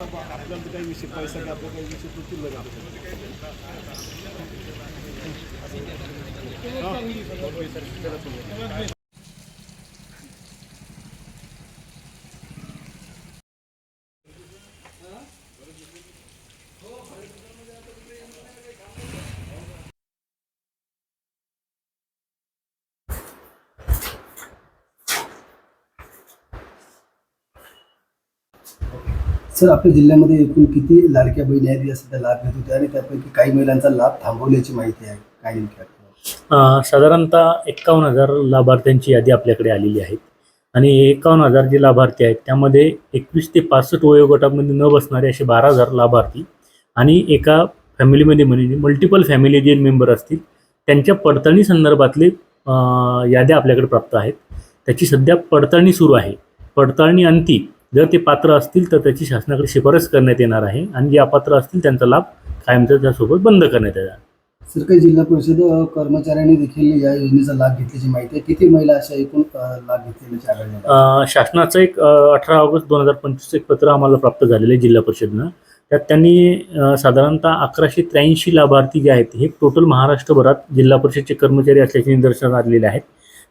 आपल्याला तर काही विषय पैसा की आपल्याला काही विषय तो शिल्लक सर आपल्या जिल्ह्यामध्ये एकूण किती लाडक्या बहिणी आहेत? या सध्या लाभ घेत होत्या आणि त्यापैकी काही महिलांचा लाभ थांबवल्याची माहिती आहे. काय नेमकी साधारणतः एक्कावन्न हजार लाभार्थ्यांची यादी आपल्याकडे आलेली आहे. आणि एक्कावन्न हजार जे लाभार्थी आहेत त्यामध्ये एकवीस ते पासष्ट वयोगटामध्ये न बसणारे असे बारा हजार लाभार्थी आणि एका फॅमिलीमध्ये म्हणजे मल्टिपल फॅमिली जे मेंबर असतील त्यांच्या पडताळणी संदर्भातले याद्या आपल्याकडे प्राप्त आहेत. त्याची सध्या पडताळणी सुरू आहे. पडताळणी अंती जर ते पात्र असतील तर त्याची शासनाकडे शिफारस करण्यात येणार आहे आणि जे अपात्र असतील त्यांचा लाभ कायमचा त्यासोबत बंद करण्यात येणार सर काही जिल्हा परिषद कर्मचाऱ्यांनी देखील या योजनेचा लाभ घेतल्याची माहिती आहे. किती महिला अशा एकूण लाभ घेतलेल्या शासनाचं एक अठरा ऑगस्ट दोन हजार पंचवीस एक पत्र आम्हाला प्राप्त झालेलं आहे जिल्हा परिषदनं. त्यात त्यांनी साधारणतः अकराशे त्र्याऐंशी लाभार्थी जे आहेत हे टोटल महाराष्ट्रभरात जिल्हा परिषदचे कर्मचारी असल्याचे निदर्शनास आलेले आहेत.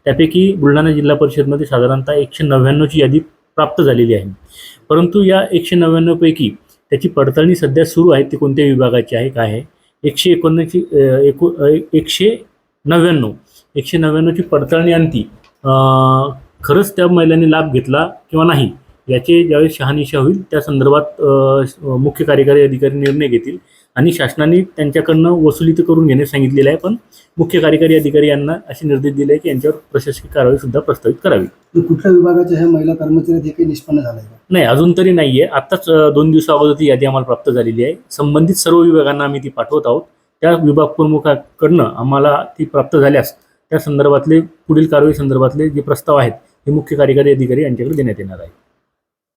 त्यापैकी बुलढाणा जिल्हा परिषदमध्ये साधारणतः एकशे नव्याण्णवची यादी प्राप्त झालेली आहे. परंतु या एकशे नव्याण्णवपैकी त्याची पडताळणी सध्या सुरू आहे ती कोणत्या विभागाची आहे काय आहे? एकशे एकोणऐंशी एको एकशे नव्याण्णव. एकशे नव्याण्णवची पडताळणी अंती खरंच त्या महिलांनी लाभ घेतला किंवा नाही याचे ज्यावेळेस शहानिशा होईल त्या संदर्भात मुख्य कार्यकारी अधिकारी निर्णय घेतील. आणि शासनाने त्यांच्याकडनं वसुली तर करून घेण्यास सांगितलेलं आहे पण मुख्य कार्यकारी अधिकारी यांना असे निर्देश दिले आहे की यांच्यावर प्रशासकीय कारवाई सुद्धा प्रस्तावित करावी. कुठल्या विभागाच्या ह्या महिला कर्मचारी हे काही निष्पन्न झालंय का? नाही अजून तरी नाही आहे आत्ताच दोन दिवसा अगोदर ती यादी आम्हाला प्राप्त झालेली आहे. संबंधित सर्व विभागांना आम्ही ती पाठवत आहोत. त्या विभाग प्रमुखाकडनं आम्हाला ती प्राप्त झाल्यास त्या संदर्भातले पुढील कारवाई संदर्भातले जे प्रस्ताव आहेत हे मुख्य कार्यकारी अधिकारी यांच्याकडे देण्यात येणार आहे.